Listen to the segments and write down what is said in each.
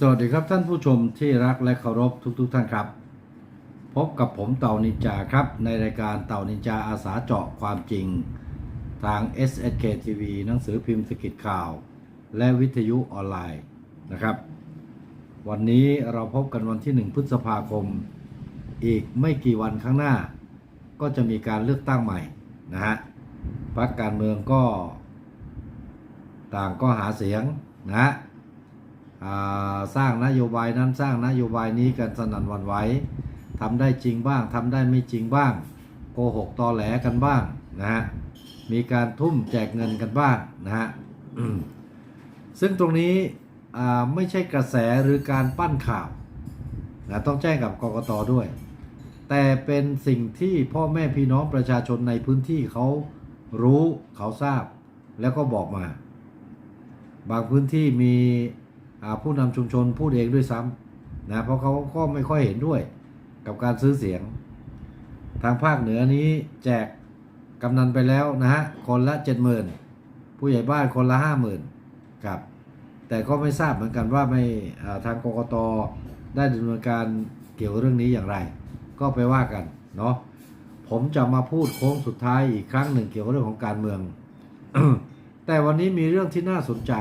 สวัสดีครับท่านผู้ชมที่รักและเคารพทุกๆทท่านครับ พบกับผมเต่านินจาครับ ในรายการเต่านินจาอาสาเจาะความจริง ทาง SSK TV หนังสือพิมพ์สกิจข่าว และวิทยุออนไลน์นะครับ วันนี้เราพบกันวันที่ 1 พฤษภาคม อีกไม่กี่วันข้างหน้า ก็จะมีการเลือกตั้งใหม่นะฮะพรรคการเมืองก็ ต่างก็หาเสียงนะฮะ สร้างนโยบายนั้นสร้างนโยบายนี้กันสนั่นวันไหวทำได้จริงบ้างทำได้ไม่จริงบ้าง โกหกตอแหลกันบ้างนะฮะมีการทุ่มแจกเงินกันบ้างนะฮะซึ่งตรงนี้ไม่ใช่กระแสหรือการปั้นข่าวนะต้องแจ้งกับกกตด้วย แต่เป็นสิ่งที่พ่อแม่พี่น้องประชาชนในพื้นที่เขารู้เขาทราบแล้วก็บอกมา บางพื้นที่มี ผู้นำชุมชนพูดเองด้วยซ้ำนะเพราะเขาก็ไม่ค่อยเห็นด้วยกับการซื้อเสียง ทางภาคเหนือนี้แจกกำนันไปแล้วนะฮะคนละเจ็ดหมื่นผู้ใหญ่บ้านคนละห้าหมื่นครับแต่ก็ไม่ทราบเหมือนกันว่าไม่ทางกกตได้ดำเนินการเกี่ยวกับเรื่องนี้อย่างไร ก็ไปว่ากันเนาะผมจะมาพูดโค้งสุดท้ายอีกครั้งหนึ่งเกี่ยวกับเรื่องของการเมือง แต่วันนี้มีเรื่องที่น่าสนใจ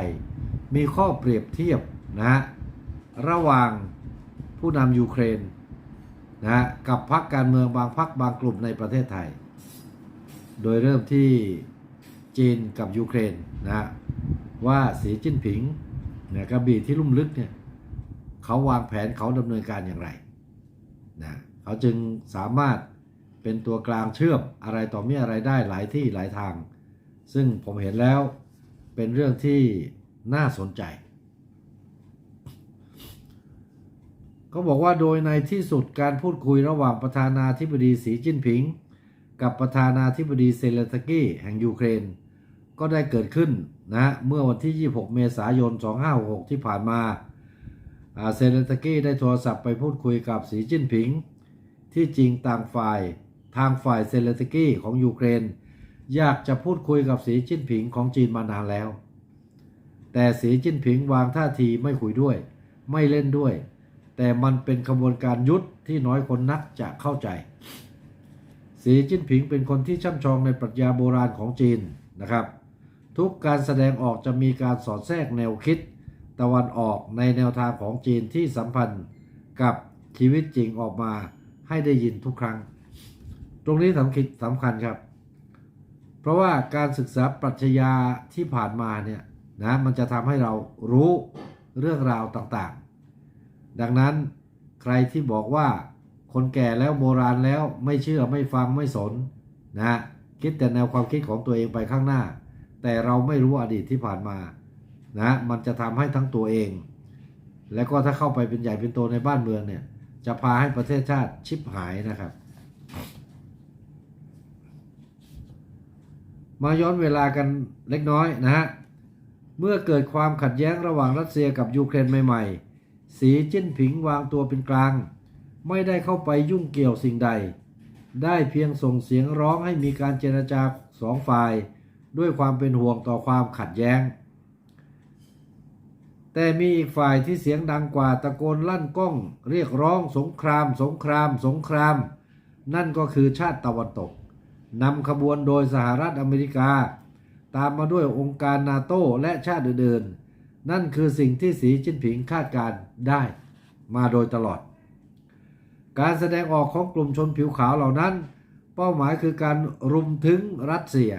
มีข้อเปรียบเทียบ นะฮะระหว่างผู้นำยูเครนนะฮะกับพรรคการเมืองบางพรรคบางกลุ่มในประเทศไทย โดยเริ่มที่จีนกับยูเครนนะฮะว่าสีจิ้นผิงเนี่ยกระบี่ที่ลุ่มลึกเนี่ยเขาวางแผนเขาดำเนินการอย่างไรนะเขาจึงสามารถเป็นตัวกลางเชื่อมอะไรต่อมีอะไรได้หลายที่หลายทาง ซึ่งผมเห็นแล้วเป็นเรื่องที่น่าสนใจ เขาบอกว่าโดยในที่สุดการพูดคุยระหว่างประธานาธิบดีสีจิ้นผิง กับประธานาธิบดีเซเลนสกี้แห่งยูเครน ก็ได้เกิดขึ้นนะเมื่อวันที่ 26 เมษายน 2566 ที่ผ่านมาอ่าเซเลนสกี้ได้โทรศัพท์ไปพูดคุยกับสีจิ้นผิง ที่จริงต่างฝ่ายทางฝ่ายเซเลนสกี้ของยูเครน อยากจะพูดคุยกับสีจิ้นผิงของจีนมานานแล้ว แต่สีจิ้นผิงวางท่าทีไม่คุยด้วย ไม่เล่นด้วย แต่มันเป็นขบวนการยุทธที่น้อยคนนักจะเข้าใจ สีจิ้นผิงเป็นคนที่ช่ำชองในปรัชญาโบราณของจีนนะครับ ทุกการแสดงออกจะมีการสอดแทรกแนวคิด ตะวันออกในแนวทางของจีนที่สัมพันธ์กับชีวิตจริงออกมาให้ได้ยินทุกครั้ง ตรงนี้สำคัญสำคัญครับ เพราะว่าการศึกษาปรัชญาที่ผ่านมาเนี่ยนะมันจะทำให้เรารู้เรื่องราวต่าง ดังนั้นใครที่บอกว่าคนแก่แล้วโบราณแล้วไม่เชื่อไม่ฟังไม่สนนะคิดแต่แนวความคิดของตัวเองไปข้างหน้า แต่เราไม่รู้อดีตที่ผ่านมานะมันจะทำให้ทั้งตัวเอง และก็ถ้าเข้าไปเป็นใหญ่เป็นโตในบ้านเมืองเนี่ย จะพาให้ประเทศชาติชิบหายนะครับ มาย้อนเวลากันเล็กน้อยนะฮะเมื่อเกิดความขัดแย้งระหว่างรัสเซียกับยูเครนใหม่ๆ สีจิ้นผิงวางตัวเป็นกลาง ไม่ได้เข้าไปยุ่งเกี่ยวสิ่งใด ได้เพียงส่งเสียงร้องให้มีการเจรจาสองฝ่าย ด้วยความเป็นห่วงต่อความขัดแย้ง แต่มีอีกฝ่ายที่เสียงดังกว่าตะโกนลั่นก้อง เรียกร้องสงคราม สงคราม สงคราม นั่นก็คือชาติตะวันตกนำขบวนโดยสหรัฐอเมริกา ตามมาด้วยองค์การนาโต้และชาติอื่นๆ นั่นคือสิ่งที่สีจิ้นผิงคาดการได้มาโดยตลอด การแสดงออกของกลุ่มชนผิวขาวเหล่านั้น เป้าหมายคือการรุมถึงรัสเซีย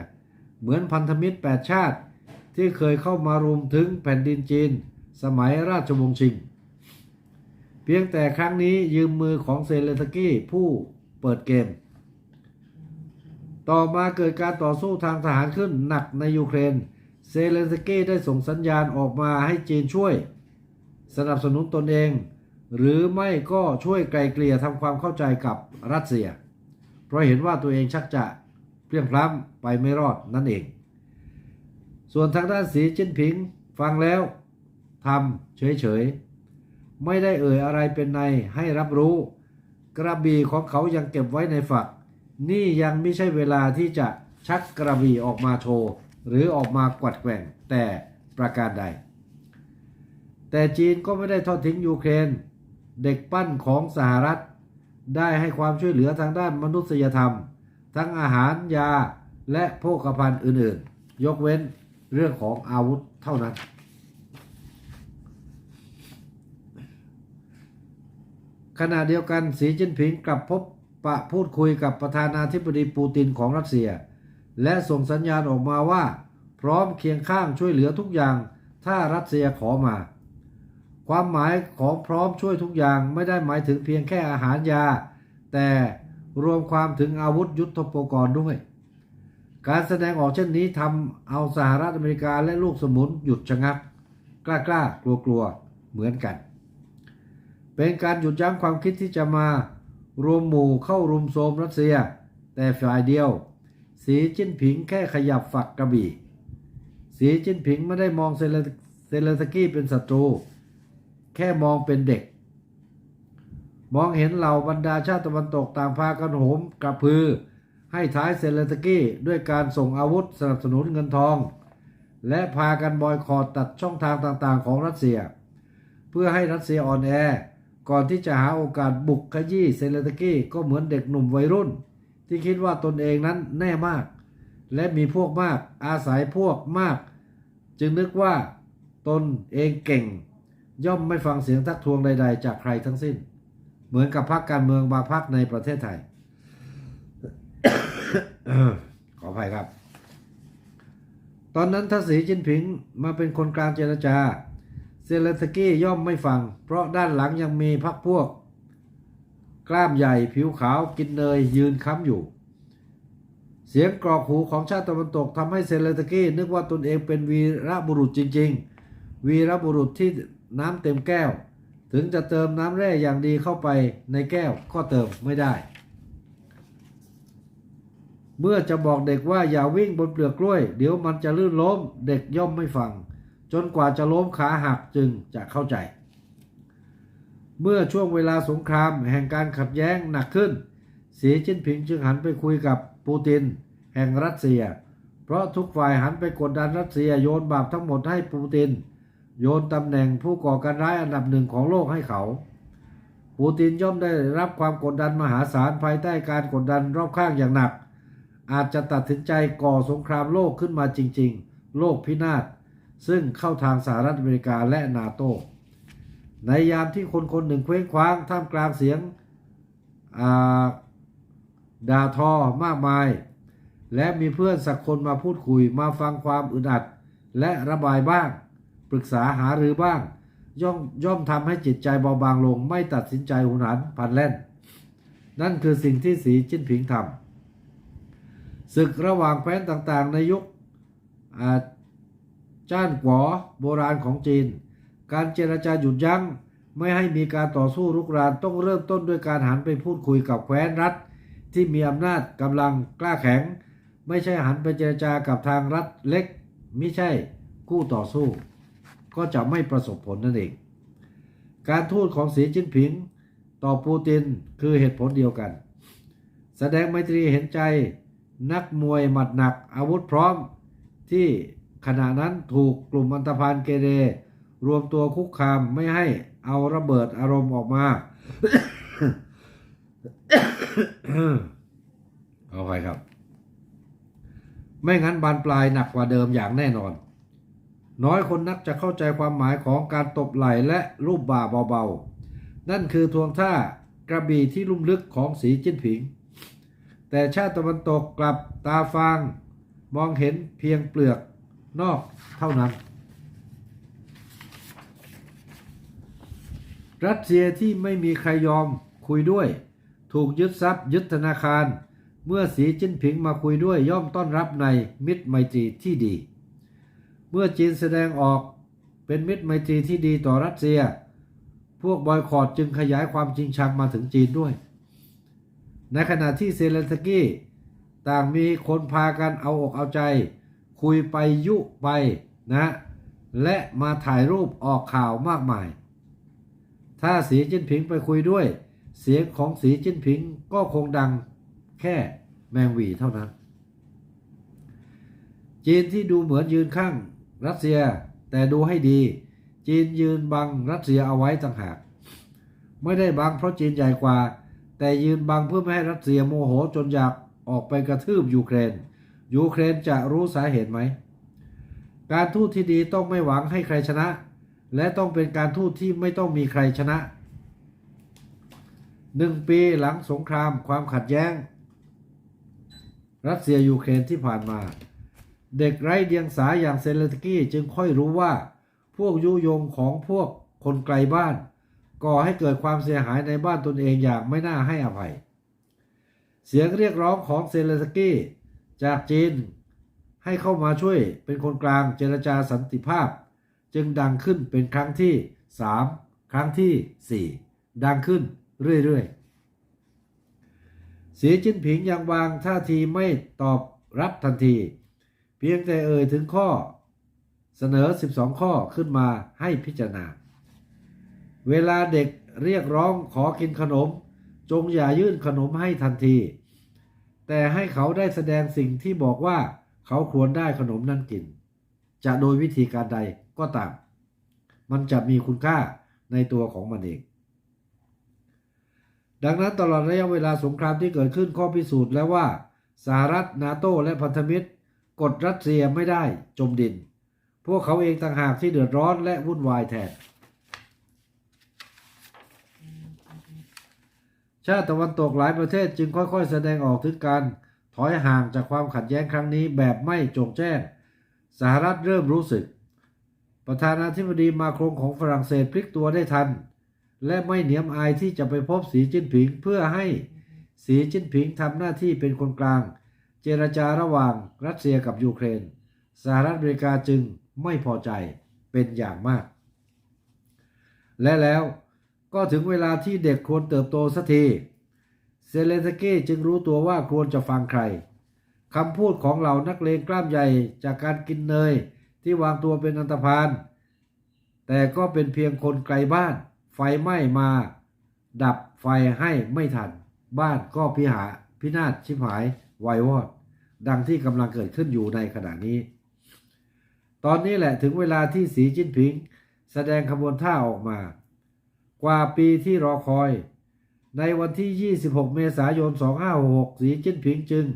เหมือนพันธมิตร 8 ชาติ ที่เคยเข้ามารุมถึงแผ่นดินจีน สมัยราชวงศ์ชิง เพียงแต่ครั้งนี้ยืมมือของเซเลสกี้ผู้เปิดเกม ต่อมาเกิดการต่อสู้ทางทหารขึ้นหนักในยูเครน เซเลนสกี้ได้ส่งสัญญาณออกมาให้จีนช่วย สนับสนุนตนเอง หรือไม่ก็ช่วยไกลเกลี่ยทำความเข้าใจกับรัสเซีย เพราะเห็นว่าตัวเองชักจะเพลียงพล้ำไปไม่รอดนั่นเอง ส่วนทางด้านสีจิ้นผิงฟังแล้วทำเฉยๆ ไม่ได้เอ่ยอะไรเป็นในให้รับรู้ กระบี่ของเขายังเก็บไว้ในฝัก นี่ยังไม่ใช่เวลาที่จะชักกระบี่ออกมาโชว์ หรือออกมากวัดแกว่งแต่ประการใด แต่จีนก็ไม่ได้ทอดทิ้งยูเครน เด็กปั้นของสหรัฐ ได้ให้ความช่วยเหลือทางด้านมนุษยธรรม ทั้งอาหารยาและโภคภัณฑ์อื่นๆ ยกเว้นเรื่องของอาวุธเท่านั้น ขณะเดียวกันสีจิ้นผิงกลับพบปะพูดคุยกับประธานาธิบดีปูตินของรัสเซีย และส่งสัญญาณออกมาว่า พร้อมเคียงข้างช่วยเหลือทุกอย่าง ถ้ารัสเซียขอมา ความหมายของพร้อมช่วยทุกอย่างไม่ได้หมายถึงเพียงแค่อาหารยา แต่รวมความถึงอาวุธยุทโธปกรณ์ด้วย การแสดงออกเช่นนี้ทำเอาสหรัฐอเมริกาและลูกสมุนหยุดชะงัก กล้ากล้ากลัวกลัวเหมือนกัน เป็นการหยุดยั้งความคิดที่จะมารวมหมู่เข้ารุมโทรมรัสเซีย แต่ฝ่ายเดียว สีจิ้นผิงแค่ขยับฝักกระบี่ สีจิ้นผิงไม่ได้มองเซเลเซเลสกี้เป็นศัตรู แค่มองเป็นเด็ก มองเห็นเหล่าบรรดาชาติตะวันตกต่างพากันโหมกระพือ ให้ท้ายเซเลสกี้ด้วยการส่งอาวุธสนับสนุนเงินทอง และพากันบอยคอรตัดช่องทางต่างๆ ของรัสเซีย เพื่อให้รัสเซียอ่อนแอ ก่อนที่จะหาโอกาสบุกขยี้เซเลสกี้ก็เหมือนเด็กหนุ่มวัยรุ่น ที่คิดว่าตนเองนั้นแน่มาก และมีพวกมาก อาศัยพวกมาก จึงนึกว่าตนเองเก่ง ย่อมไม่ฟังเสียงทักทวงใด ๆ จากใครทั้งสิ้น เหมือนกับพรรคการเมืองบางพรรคในประเทศไทย ขออภัยครับ ตอนนั้นถ้าสีจินผิงมาเป็นคนกลางเจรจา เซเลนสกี้ย่อมไม่ฟัง เพราะด้านหลังยังมีพรรคพวก กล้ามใหญ่ผิวขาวกินเนยยืนค้ำอยู่ เสียงกรอกหูของชาติตะวันตกทำให้เซเลนสกี้นึกว่าตนเองเป็นวีรบุรุษจริง ๆ วีรบุรุษที่น้ำเต็มแก้ว ถึงจะเติมน้ำแร่อย่างดีเข้าไปในแก้วก็เติมไม่ได้ เมื่อจะบอกเด็กว่าอย่าวิ่งบนเปลือกกล้วย เดี๋ยวมันจะลื่นล้มเด็กย่อมไม่ฟัง จนกว่าจะล้มขาหักจึงจะเข้าใจ เมื่อช่วงเวลาสงครามแห่งการขัดแย้งหนักขึ้น สีจิ้นผิงจึงหันไปคุยกับปูติน แห่งรัสเซีย เพราะทุกฝ่ายหันไปกดดันรัสเซียโยนบาปทั้งหมดให้ปูติน โยนตำแหน่งผู้ก่อการร้ายอันดับหนึ่งของโลกให้เขา ปูตินย่อมได้รับความกดดันมหาศาลภายใต้การกดดันรอบข้างอย่างหนัก อาจจะตัดสินใจก่อสงครามโลกขึ้นมาจริง ๆ โลกพินาศซึ่งเข้าทางสหรัฐอเมริกาและนาโต ในยามที่คนคนหนึ่งเคว้งคว้างท่ามกลางเสียงาด่าทอมากมาย และมีเพื่อนสักคนมาพูดคุยมาฟังความอึดอัด และระบายบ้าง ปรึกษาหารือบ้าง ย่อมย่อมทำให้จิตใจเบาบางลงไม่ตัดสินใจหุนหันพันแล่น นั่นคือสิ่งที่สีจิ้นผิงทำศึกระหว่างแคว้นต่างๆ ในยุคจ้านกวอโบราณของจีน การเจรจาหยุดยัง้ง ไม่ให้มีการต่อสู้รุกรานต้องเริ่มต้นด้วยการหันไปพูดคุยกับแคว้นรัฐ ที่มีอำนาจกำลังกล้าแข็ง ไม่ใช่หันไปเจรจากับทางรัฐเล็กไม่ใช่คู่ต่อสู้ ก็จะไม่ประสบผลนั่นเอง การทูตของสีจิ้นผิง ต่อปูตินคือเหตุผลเดียวกัน แสดงไมตรีเห็นใจนักมวยหมัดหนักอาวุธพร้อมที่ขณะนั้นถูกกลุ่มอันธพาลเกเร รวมตัวคุกคามไม่ให้เอาระเบิดอารมณ์ออกมาเอาไปครับ ไม่งั้นบานปลายหนักกว่าเดิมอย่างแน่นอน น้อยคนนักจะเข้าใจความหมายของการตบไหล่และรูปบ่าเบาๆ นั่นคือทวงท่ากระบี่ที่ลุ่มลึกของสีจิ้นผิง แต่ชาติตะวันตกกลับตาฟาง มองเห็นเพียงเปลือกนอกเท่านั้น รัสเซียที่ไม่มีใครยอมคุยด้วย ถูกยึดทรัพย์ยึดธนาคาร เมื่อสีจิ้นผิงมาคุยด้วยย่อมต้อนรับในมิตรไมตรีที่ดี เมื่อจีนแสดงออกเป็นมิตรไมตรีที่ดีต่อรัสเซีย พวกบอยคอรดจึงขยายความจริงชังมาถึงจีนด้วย ในขณะที่เซเลนสกี้ต่างมีคนพากันเอาอกเอาใจ คุยไปยุไปนะ และมาถ่ายรูปออกข่าวมากมาย ถ้าสีจิ้นผิงไปคุยด้วย เสียงของสีจิ้นผิงก็คงดังแค่แมงวีเท่านั้น จีนที่ดูเหมือนยืนข้างรัสเซีย แต่ดูให้ดี จีนยืนบังรัสเซียเอาไว้ต่างหาก ไม่ได้บังเพราะจีนใหญ่กว่า แต่ยืนบังเพื่อไม่ให้รัสเซียโมโหจนอยากออกไปกระทืบยูเครน ยูเครนจะรู้สาเหตุไหม การทูตที่ดีต้องไม่หวังให้ใครชนะ และต้องเป็นการทูตที่ไม่ต้องมีใครชนะหนึ่งปีหลังสงครามความขัดแย้ง รัสเซียยูเครนที่ผ่านมา เด็กไร้เดียงสาอย่างเซเลนสกี้จึงค่อยรู้ว่า พวกยุยงของพวกคนไกลบ้าน ก่อให้เกิดความเสียหายในบ้านตนเองอย่างไม่น่าให้อภัย เสียงเรียกร้องของเซเลนสกี้จากจีนให้เข้ามาช่วยเป็นคนกลางเจรจาสันติภาพ จึงดังขึ้นเป็นครั้งที่ 3 ครั้งที่ 4 ดังขึ้นเรื่อยๆ สีจิ้นผิงยังวางท่าทีไม่ตอบรับทันที เพียงแต่เอ่ยถึงข้อเสนอ 12 ข้อขึ้นมาให้พิจารณา เวลาเด็กเรียกร้องขอกินขนม จงอย่ายื่นขนมให้ทันที แต่ให้เขาได้แสดงสิ่งที่บอกว่าเขาควรได้ขนมนั้นกิน จะโดยวิธีการใด ก็ตาม มันจะมีคุณค่าในตัวของมันเอง ดังนั้นตลอดระยะเวลาสงครามที่เกิดขึ้นข้อพิสูจน์แล้วว่าสหรัฐนาโตและพันธมิตร กดรัสเซียไม่ได้จมดิน พวกเขาเองต่างหากที่เดือดร้อนและวุ่นวายแทน ชาติตะวันตกหลายประเทศจึงค่อยๆ แสดงออกถึงการถอยห่างจากความขัดแย้งครั้งนี้แบบไม่จงแจ้ง สหรัฐเริ่มรู้สึก ประธานาธิบดีมาครงของฝรั่งเศสพลิกตัวได้ทัน และไม่เหนียมอายที่จะไปพบสีจิ้นผิงเพื่อให้สีจิ้นผิงทำหน้าที่เป็นคนกลาง เจรจาระหว่างรัสเซียกับยูเครน สหรัฐอเมริกาจึงไม่พอใจเป็นอย่างมาก และแล้วก็ถึงเวลาที่เด็กควรเติบโตสักที เซเลนสกี้จึงรู้ตัวว่าควรจะฟังใครคำพูดของเหล่านักเลงกล้ามใหญ่จากการกินเนย ที่วางตัวเป็นอันตรพาน แต่ก็เป็นเพียงคนไกลบ้าน ไฟไหม้มา ดับไฟให้ไม่ทัน บ้านก็พิหาพินาศชิบหายวายวอด ดังที่กำลังเกิดขึ้นอยู่ในขณะนี้ ตอนนี้แหละถึงเวลาที่สีจิ้นผิง แสดงขบวนท่าออกมา กว่าปีที่รอคอย ในวันที่ 26 เมษายน 2566 สีจิ้นผิงจึง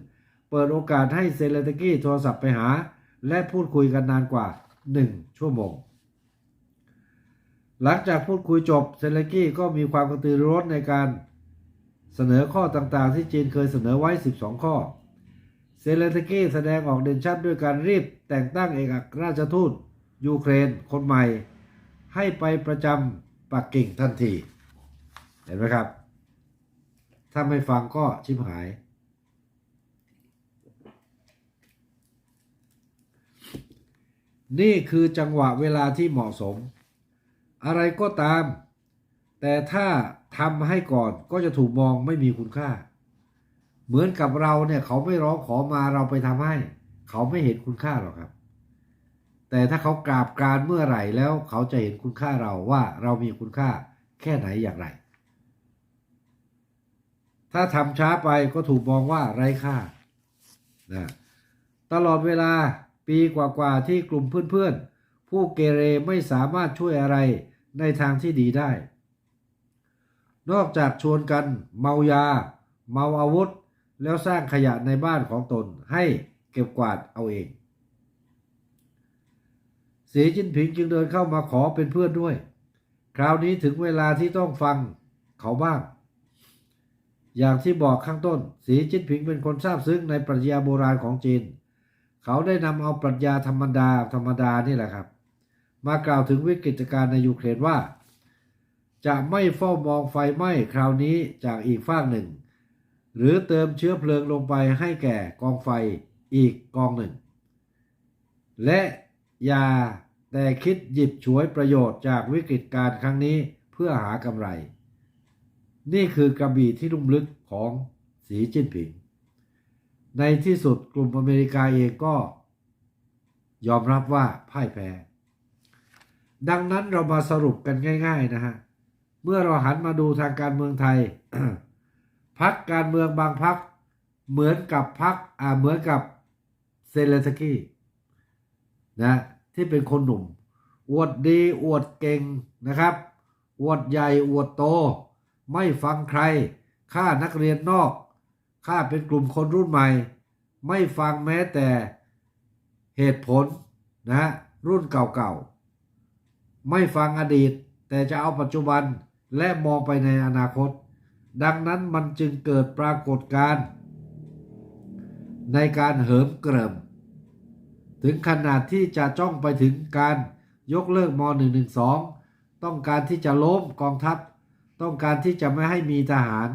เปิดโอกาสให้เซเลนสกี้โทรศัพท์ไปหา และพูดคุยกันนานกว่า 1 ชั่วโมง หลังจากพูดคุยจบเซเลนกี้ก็มีความกระตือรือร้นในการเสนอข้อต่างๆ ที่จีนเคยเสนอไว้ 12 ข้อ เซเลนสกี้แสดงออกเด่นชัดด้วยการรีบแต่งตั้งเอกอัครราชทูตยูเครนคนใหม่ ให้ไปประจำปักกิ่งทันที เห็นไหมครับ ถ้าไม่ฟังก็ชิบหาย นี่คือจังหวะเวลาที่เหมาะสม อะไรก็ตาม แต่ถ้าทำให้ก่อนก็จะถูกมองไม่มีคุณค่า เหมือนกับเราเนี่ยเขาไม่ร้องขอมาเราไปทำให้ เขาไม่เห็นคุณค่าหรอกครับ แต่ถ้าเขากราบกานเมื่อไหร่แล้วเขาจะเห็นคุณค่าเราว่าเรามีคุณค่าแค่ไหนอย่างไร ถ้าทำช้าไปก็ถูกมองว่าไร้ค่านะตลอดเวลา ปีกว่าๆที่กลุ่มเพื่อนๆ ผู้เกเรไม่สามารถช่วยอะไรในทางที่ดีได้ นอกจากชวนกันเมายา เมาอาวุธ แล้วสร้างขยะในบ้านของตนให้เก็บกวาดเอาเอง สีจิ้นผิงจึงเดินเข้ามาขอเป็นเพื่อนด้วย คราวนี้ถึงเวลาที่ต้องฟังเขาบ้าง อย่างที่บอกข้างต้น สีจิ้นผิงเป็นคนทราบซึ้งในปรัชญาโบราณของจีน เขาได้นำเอาปรัชญาธรรมดาธรรมดานี่แหละครับ มากล่าวถึงวิกฤตการณ์ในยูเครนว่า จะไม่เฝ้ามองไฟไหม้คราวนี้จากอีกฝากหนึ่ง หรือเติมเชื้อเพลิงลงไปให้แก่กองไฟอีกกองหนึ่ง และอย่าแต่คิดหยิบฉวยประโยชน์จากวิกฤตการณ์ครั้งนี้เพื่อหากำไร นี่คือกระบี่ที่ลุ่มลึกของสีจิ้นผิง ในที่สุดกลุ่มอเมริกาเองก็ ยอมรับว่าพ่ายแพ้ ดังนั้นเรามาสรุปกันง่าย ๆ นะฮะ เมื่อเราหันมาดูทางการเมืองไทย พักการเมืองบางพักเหมือนกับพักอ่าเหมือนกับเซเลสกี้นะที่เป็นคนหนุ่ม อวดดีอวดเก่งนะครับ อวดใหญ่อวดโต ไม่ฟังใครข้านักเรียนนอก ข้าเป็นกลุ่มคนรุ่นใหม่ ไม่ฟังแม้แต่เหตุผลนะรุ่นเก่าๆ ไม่ฟังอดีต แต่จะเอาปัจจุบันและมองไปในอนาคต ดังนั้นมันจึงเกิดปรากฏการณ์ในการเหิมเกริม ถึงขนาดที่จะจ้องไปถึงการยกเลิกม .112 ต้องการที่จะล้มกองทัพ ต้องการที่จะไม่ให้มีทหาร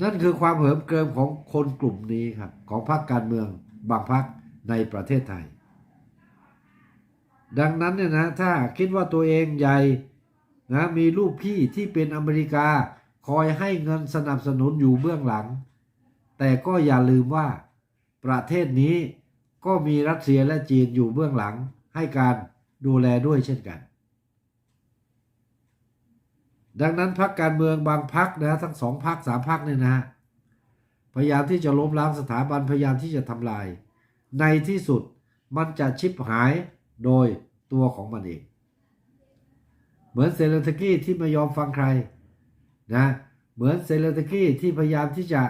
นั่นคือความเหิมเกริมของคนกลุ่มนี้ครับ ของพรรคการเมืองบางพรรคในประเทศไทย ดังนั้นเนี่ยนะถ้าคิดว่าตัวเองใหญ่นะมีลูกพี่ที่เป็นอเมริกาคอยให้เงินสนับสนุนอยู่เบื้องหลัง แต่ก็อย่าลืมว่าประเทศนี้ก็มีรัสเซียและจีนอยู่เบื้องหลังให้การดูแลด้วยเช่นกัน ดังนั้นพรรคการเมืองบางพรรคนะทั้งสองพรรคสามพรรคเนี่ยนะพยายามที่จะล้มล้างสถาบันพยายามที่จะทำลาย ในที่สุดมันจะชิบหายโดยตัวของมันเอง เหมือนเซเลนสกี้ที่ไม่ยอมฟังใครนะเหมือนเซเลนสกี้ที่พยายามที่จะ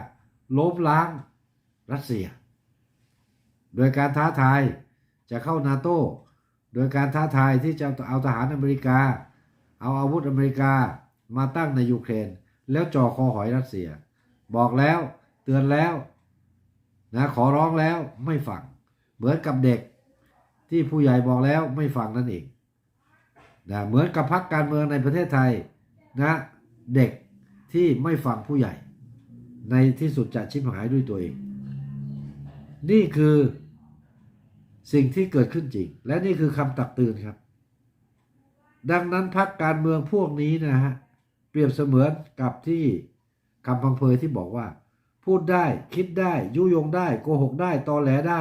ล้มล้างรัสเซีย โดยการท้าทายจะเข้านาโต้โดยการท้าทายที่จะเอาทหารอเมริกา เอาอาวุธอเมริกา มาตั้งในยูเครน แล้วจ่อคอหอยรัสเซีย บอกแล้วเตือนแล้วนะขอร้องแล้วไม่ฟัง เหมือนกับเด็กที่ผู้ใหญ่บอกแล้วไม่ฟังนั่นเองนะเหมือนกับพรรคการเมืองในประเทศไทยนะเด็กที่ไม่ฟังผู้ใหญ่ ในที่สุดจะชิบหายด้วยตัวเอง นี่คือสิ่งที่เกิดขึ้นจริง และนี่คือคำตักเตือนครับ ดังนั้นพรรคการเมืองพวกนี้นะฮะ เปรียบเสมือนกับที่คำพังเพยที่บอกว่า พูดได้คิดได้ยุยงได้โกหกได้ตอแหลได้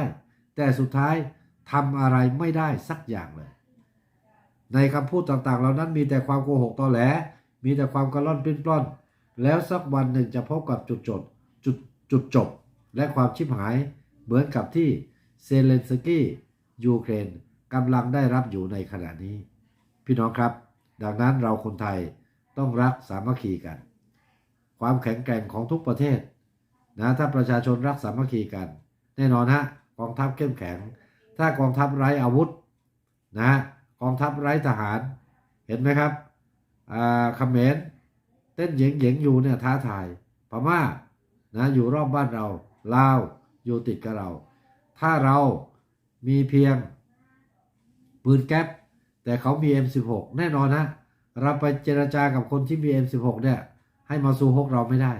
แต่สุดท้ายทำอะไรไม่ได้สักอย่างเลย ในคำพูดต่างๆเหล่านั้นมีแต่ความโกหกตอแหล มีแต่ความกระล่อนปิ้นปล้อน แล้วสักวันหนึ่งจะพบกับจุดจบจุดจุดจบ และความชิบหายเหมือนกับที่เซเลนสกี้ยูเครนกำลังได้รับอยู่ในขณะนี้ พี่น้องครับ ดังนั้นเราคนไทย ต้องรักสามัคคีกัน ความแข็งแกร่งของทุกประเทศนะถ้าประชาชนรักสามัคคีกัน แน่นอนฮะกองทัพเข้มแข็ง ถ้ากองทัพไร้อาวุธนะกองทัพไร้ทหารเห็นไหมครับอ่าเขมรเต้นเหยงเหยงอยู่เนี่ยท้าทายพม่านะอยู่รอบบ้านเราลาวอยู่ติดกับเรา ถ้าเรามีเพียงปืนแก๊ปแต่เขามี M16 แน่นอนนะ เราไปเจรจากับคนที่มี M16 เนี่ย ให้มาสู้พวกเราไม่ได้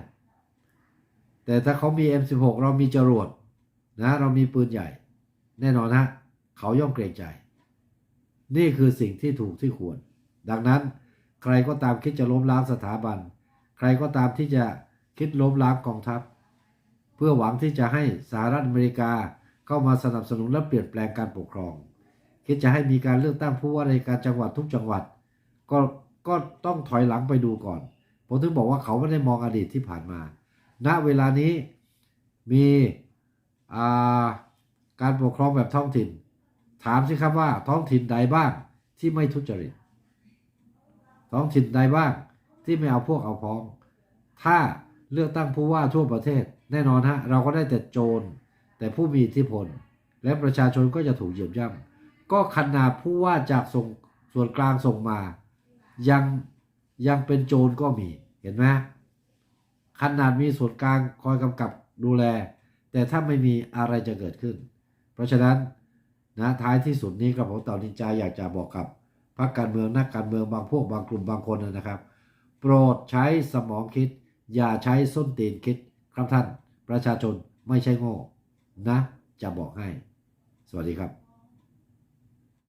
แต่ถ้าเขามี M16 เรามีจรวดนะ เรามีปืนใหญ่ แน่นอนนะเขาย่อมเกรงใจ นี่คือสิ่งที่ถูกที่ควร ดังนั้นใครก็ตามคิดจะล้มล้างสถาบัน ใครก็ตามที่จะคิดล้มล้างกองทัพ เพื่อหวังที่จะให้สหรัฐอเมริกาเข้ามาสนับสนุนและเปลี่ยนแปลงการปกครอง คิดจะให้มีการเลือกตั้งผู้ว่าราชการจังหวัดทุกจังหวัด ก็ ก็ต้องถอยหลังไปดูก่อน ผมถึงบอกว่าเขาไม่ได้มองอดีตที่ผ่านมา ณ เวลานี้มีาการปกครองแบบท้องถิ่น ถามสิครับว่าท้องถิ่นใดบ้างที่ไม่ทุจริต ท้องถิ่นใดบ้างที่ไม่เอาพวกเอาพ้อง ถ้าเลือกตั้งผู้ว่าทั่วประเทศ แน่นอนฮะเราก็ได้แต่โจร แต่ผู้มีอิทธิพล และประชาชนก็จะถูกเหยียบย่ำก็ขนาดผู้ว่าจากส่งส่วนกลางส่งมา ยังยังเป็นโจรก็มีเห็นไหมขนาดมีส่วนกลางคอยกำกับดูแล แต่ถ้าไม่มีอะไรจะเกิดขึ้น เพราะฉะนั้นนะท้ายที่สุดนี้กับผมเต่านินจาอยากจะบอกกับพรรคการเมืองนักการเมืองบางพวกบางกลุ่มบางคนนะครับ โปรดใช้สมองคิด อย่าใช้ส้นตีนคิดครับท่าน ประชาชนไม่ใช่โง่นะ จะบอกให้ สวัสดีครับ